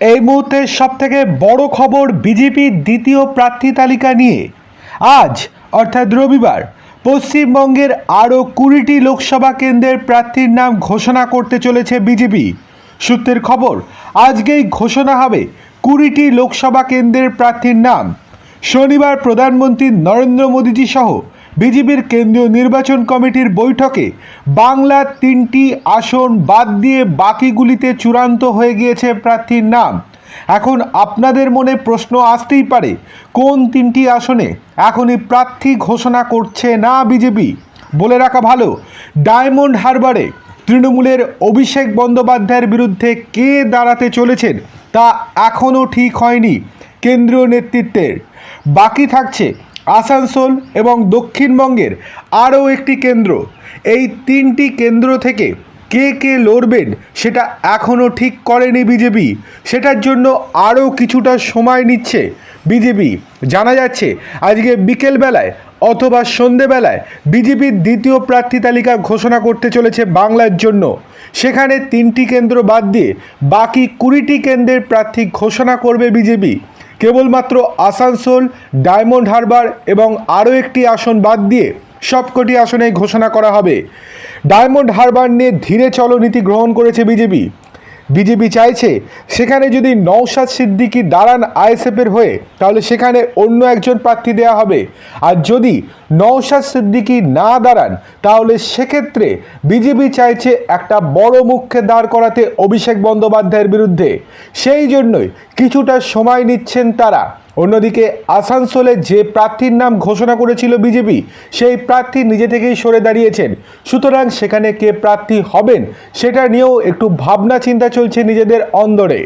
এই মুহূর্তে সব থেকে বড় খবর বিজেপির দ্বিতীয় প্রার্থী তালিকা নিয়ে। আজ, অর্থাৎ রবিবার, পশ্চিমবঙ্গের আরও কুড়িটি লোকসভা কেন্দ্রের প্রার্থীর নাম ঘোষণা করতে চলেছে বিজেপি। সূত্রের খবর, আজকেই ঘোষণা হবে কুড়িটি লোকসভা কেন্দ্রের প্রার্থীর নাম। শনিবার প্রধানমন্ত্রী নরেন্দ্র মোদীজি সহ বিজেপির কেন্দ্রীয় নির্বাচন কমিটির বৈঠকে বাংলার তিনটি আসন বাদ দিয়ে বাকিগুলিতে চূড়ান্ত হয়ে গিয়েছে প্রার্থীর নাম। এখন আপনাদের মনে প্রশ্ন আসতেই পারে, কোন তিনটি আসনে এখনই প্রার্থী ঘোষণা করছে না বিজেপি? বলে রাখা ভালো, ডায়মন্ড হারবারে তৃণমূলের অভিষেক বন্দ্যোপাধ্যায়ের বিরুদ্ধে কে দাঁড়াতে চলেছেন তা এখনও ঠিক হয়নি কেন্দ্রীয় নেতৃত্বের। বাকি থাকছে আসানসোল এবং দক্ষিণবঙ্গের আরও একটি কেন্দ্র। এই তিনটি কেন্দ্র থেকে কে কে লড়বেন সেটা এখনও ঠিক করেনি বিজেপি। সেটার জন্য আরও কিছুটা সময় নিচ্ছে বিজেপি। জানা যাচ্ছে, আজকে বিকেলবেলায় অথবা সন্ধেবেলায় বিজেপির দ্বিতীয় প্রার্থী তালিকা ঘোষণা করতে চলেছে বাংলার জন্য। সেখানে তিনটি কেন্দ্র বাদ দিয়ে বাকি কুড়িটি কেন্দ্রের প্রার্থী ঘোষণা করবে বিজেপি। কেবলমাত্র আসানসোল, ডায়মন্ড হারবার এবং আরও একটি আসন বাদ দিয়ে সবকটি আসনে ঘোষণা করা হবে। ডায়মন্ড হারবার নিয়ে ধীরে চলো নীতি গ্রহণ করেছে বিজেপি। বিজেপি চাইছে, সেখানে যদি নওশাদ সিদ্দিকি দাঁড়ান আইএসএফের হয়ে, তাহলে সেখানে অন্য একজন প্রার্থী দেওয়া হবে। আর যদি নওশাদ সিদ্দিকি না দাঁড়ান, তাহলে সেক্ষেত্রে বিজেপি চাইছে একটা বড় মুখকে দাঁড় করাতে অভিষেক বন্দ্যোপাধ্যায়ের বিরুদ্ধে। সেই জন্যই কিছুটা সময় নিচ্ছেন তারা। অন্যদিকে আসানসোলে যে প্রার্থীর নাম ঘোষণা করেছিল বিজেপি, সেই প্রার্থী নিজে থেকেই সরে দাঁড়িয়েছেন। সুতরাং সেখানে কে প্রার্থী হবেন, সেটা নিয়েও একটু ভাবনা চিন্তা চলছে নিজেদের অন্দরে।